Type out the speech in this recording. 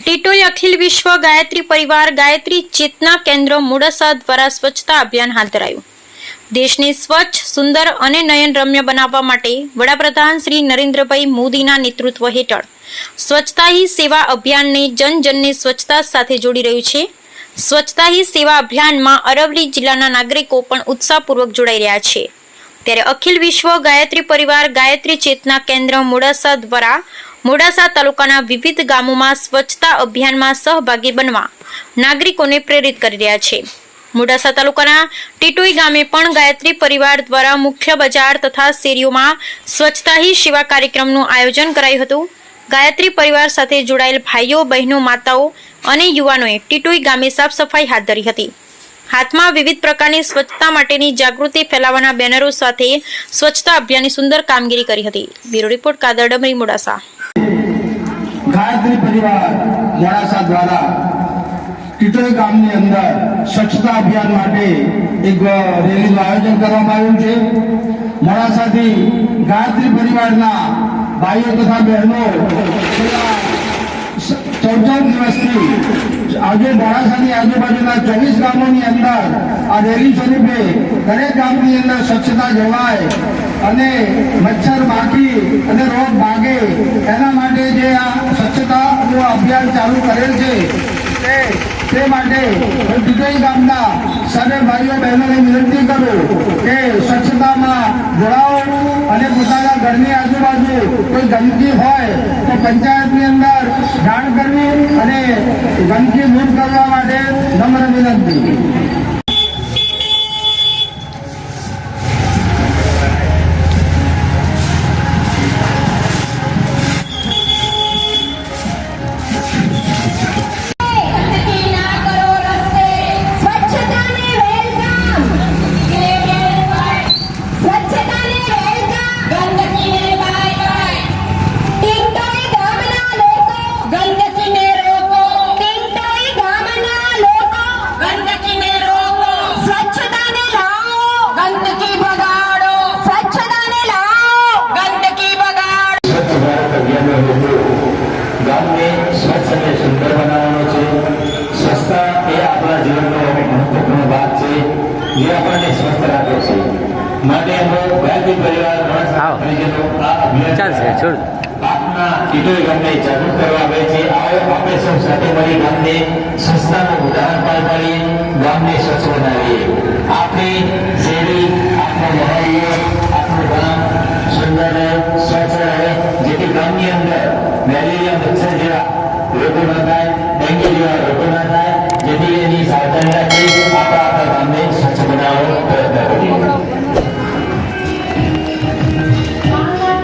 ટીટોઈ અખિલ વિશ્વ ગાયત્રી પરિવાર ગાયત્રી ચેતના કેન્દ્ર મોડાસા દ્વારા સ્વચ્છતા અભિયાન હાથ ધરાયું. દેશને સ્વચ્છ, સુંદર અને નયનરમ્ય બનાવવા માટે વડાપ્રધાન શ્રી નરેન્દ્રભાઈ મોદીના નેતૃત્વ હેઠળ સ્વચ્છતા હી સેવા અભિયાનને જનજનને સ્વચ્છતા સાથે જોડી રહ્યું છે. સ્વચ્છતા હી સેવા અભિયાનમાં અરવલી જિલ્લાના નાગરિકો પણ ઉત્સાહપૂર્વક જોડાઈ રહ્યા છે. ત્યારે અખિલ વિશ્વ ગાયત્રી પરિવાર ગાયત્રી ચેતના કેન્દ્ર મોડાસા દ્વારા મોડાસા તાલુકાના વિવિધ ગામોમાં સ્વચ્છતા અભિયાનમાં સહભાગી બનવા નાગરિકોને પ્રેરિત કરી રહ્યા છે. મોડાસા તાલુકાના ટીટોઈ ગામે પણ ગાયત્રી પરિવાર દ્વારા મુખ્ય બજાર તથા શેરીઓમાં સ્વચ્છતા હી સેવા કાર્યક્રમનું આયોજન કરાયું હતું. ગાયત્રી પરિવાર સાથે જોડાયેલ ભાઈઓ, બહેનો, માતાઓ અને યુવાનોએ ટીટોઈ ગામે સાફ સફાઈ હાથ ધરી હતી. હાથમાં વિવિધ પ્રકારની સ્વચ્છતા માટેની જાગૃતિ ફેલાવવાના બેનરો સાથે સ્વચ્છતા અભિયાનની સુંદર કામગીરી કરી હતી. Bureau report Kadar Damri Modasa. Gayatri Parivar Modasa દ્વારા ટીટોઈ ગામની અંદર સ્વચ્છતા અભિયાન માટે એક રેલીનું આયોજન કરવામાં આવ્યું છે. મોડાસાથી ગાયત્રી પરિવારના ભાઈઓ તથા બહેનો ચૌદ દિવસથી આજે મોડાસાની આજુબાજુના ચોવીસ ગામોની અંદર આ રેલી સ્વરૂપે દરેક ગામની અંદર સ્વચ્છતા જળવાય અને મચ્છર માખી અને રોગ ભાગે એના માટે જે આ સ્વચ્છતાનું અભિયાન ચાલુ કરેલ છે, તે માટે હું ગામના સર્વે ભાઈઓ બહેનોને વિનંતી કરું કે સ્વચ્છતામાં ઘરની કોઈ ગંદકી હોય તો પંચાયતની અંદર જાણ કરવી અને ગંદકી દૂર કરવા માટે નમ્ર વિનંતી. ગામને સ્વચ્છ અને સુંદર બનાવવાનો છે. સ્વચ્છતા એ આપણા જીવનનો મહત્વપૂર્ણ ભાગ છે જે આપણને સ્વસ્થ રાખે છે. માટે અમે ગાયત્રી પરિવાર પરિજનો આ અભિયાન છોડ. આપના ટીટોઈ ગામને જાગૃત કરવા આવે છે. આવો આપણે સૌ સાથે મળી ગામને અને જેવા રોગો ન થાય ડેન્ગ્યુ જેવા રોગો ન જેથી એની સાવધાની રાખવી આપણા